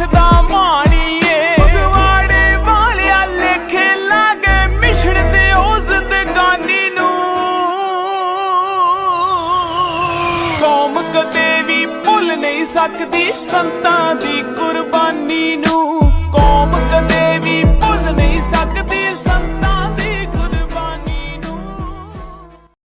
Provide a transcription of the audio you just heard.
ਰੱਖਦਾ ਮਾਣੀਏ ਭਗਵਾੜੇ ਵਾਲਿਆ ਲੇਖੇ ਲਾਗੇ ਮਿਸ਼ੜ ਤੇ ਉਹ ਗਾਨੀ ਨੂੰ। ਕੌਮ ਕਦੇ ਵੀ ਭੁੱਲ ਨਹੀਂ ਸਕਦੀ ਸੰਤਾਂ ਦੀ